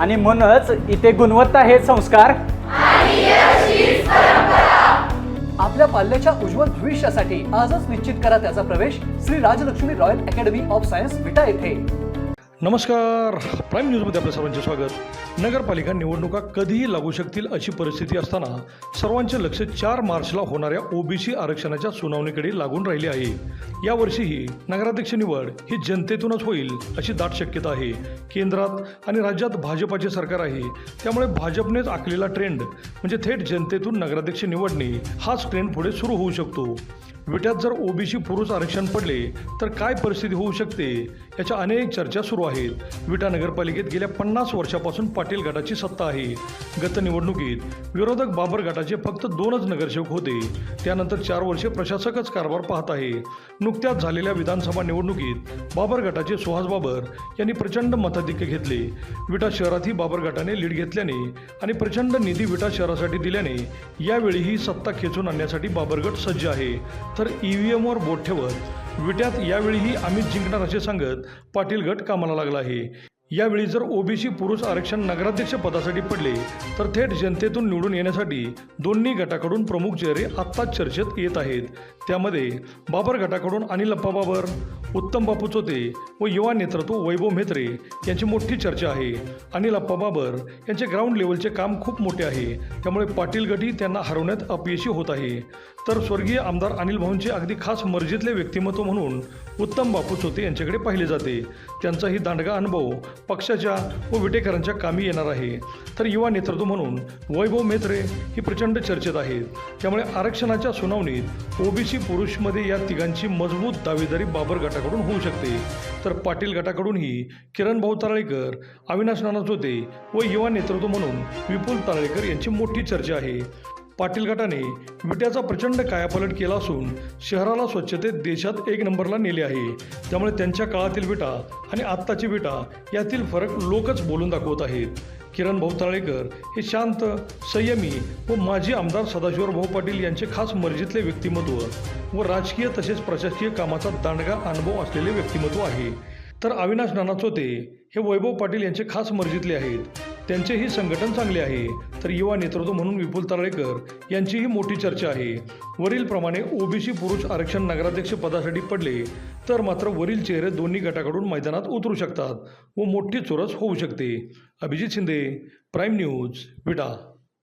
आणि म्हणूनच इथे गुणवत्ता हे संस्कार. आपल्या पाल्याच्या उज्ज्वल भविष्यासाठी आजच निश्चित करा त्याचा प्रवेश Shri Rajlakshmi royal academy of science Vita येथे. नमस्कार. प्राईम न्यूजमध्ये आपलं सर्वांचे स्वागत. नगरपालिका निवडणुका कधीही लागू शकतील अशी परिस्थिती असताना सर्वांचे लक्ष चार मार्चला होणाऱ्या ओबीसी आरक्षणाच्या सुनावणीकडे लागून राहिले आहे. यावर्षीही नगराध्यक्ष निवड ही जनतेतूनच होईल अशी दाट शक्यता आहे. केंद्रात आणि राज्यात भाजपाचे सरकार आहे. त्यामुळे भाजपनेच आखलेला ट्रेंड म्हणजे थेट जनतेतून नगराध्यक्ष निवडणे हाच ट्रेंड पुढे सुरू होऊ शकतो. विट्यात जर ओबीसी पुरुष आरक्षण पडले तर काय परिस्थिती होऊ शकते? याच्या अनेक चर्चा सुरू आहेत. विटा नगरपालिकेत गेल्या पन्नास वर्षापासून पाटील गटाची सत्ता आहे. गत निवडणुकीत विरोधक बाबर गटाचे फक्त दोनच नगरसेवक होते. त्यानंतर चार वर्षे प्रशासकच कारभार पाहत आहे. नुकत्याच झालेल्या विधानसभा निवडणुकीत बाबर गटाचे सुहास बाबर यांनी प्रचंड मताधिक्य घेतले. विटा शहरातही बाबर गटाने लीड घेतल्याने आणि प्रचंड निधी विटा शहरासाठी दिल्याने यावेळीही सत्ता खेचून आणण्यासाठी बाबरगट सज्ज आहे. तर ई व्ही एमवर बोट ठेवत विट्यात यावेळीही आम्हीच जिंकणार असे सांगत पाटील गट कामाला लागला आहे. यावेळी जर ओबीसी पुरुष आरक्षण नगराध्यक्ष पदासाठी पडले तर थेट जनतेतून निवडून येण्यासाठी दोन्ही गटाकडून प्रमुख चेहरे आत्ताच चर्चेत येत आहेत. त्यामध्ये बाबर गटाकडून अनिल अप्पा बाबर उत्तम बापू चोते व युवा नेतृत्व वैभव म्हेत्रे यांची मोठी चर्चा आहे. अनिल अप्पा बाबर यांचे ग्राउंड लेवलचे काम खूप मोठे आहे. त्यामुळे पाटील गटी त्यांना हरवण्यात अपयशी होत आहे. तर स्वर्गीय आमदार अनिल भाऊंचे अगदी खास मर्जीतले व्यक्तिमत्व म्हणून उत्तम बापू चोते यांच्याकडे पाहिले जाते. त्यांचाही दांडगा अनुभव पक्षाच्या व विटेकरांच्या कामी येणार आहे. तर युवा नेतृत्व म्हणून वैभव मेत्रे ही प्रचंड चर्चेत आहेत. त्यामुळे आरक्षणाच्या सुनावणीत ओबीसी पुरुषमध्ये या तिघांची मजबूत दावेदारी बाबर गटाकडून होऊ शकते. तर पाटील गटाकडूनही किरण भाऊ तारळेकर अविनाश नाना व युवा नेतृत्व म्हणून विपुल तारळेकर यांची मोठी चर्चा आहे. पाटील गटाने विट्याचा प्रचंड कायापालट केला असून शहराला स्वच्छतेत देशात एक नंबरला नेले आहे. त्यामुळे त्यांच्या काळातील विटा आणि आत्ताची विटा यातील फरक लोकच बोलून दाखवत आहेत. किरण भाऊ ताळेकर हे शांत संयमी व माजी आमदार सदाशिवर भाऊ पाटील यांचे खास मर्जीतले व्यक्तिमत्व व राजकीय तसेच प्रशासकीय कामाचा दांडगा अनुभव असलेले व्यक्तिमत्व आहे. तर अविनाश नानाचोते हे वैभव पाटील यांचे खास मर्जीतले आहेत. त्यांचेही संघटन चांगले आहे. तर युवा नेतृत्व म्हणून विपुल तारळेकर यांचीही मोठी चर्चा आहे. वरीलप्रमाणे ओबीसी पुरुष आरक्षण नगराध्यक्ष पदासाठी पडले तर मात्र वरील चेहरे दोन्ही गटाकडून मैदानात उतरू शकतात व मोठी चुरस होऊ शकते. Abhijit Shinde prime news Vita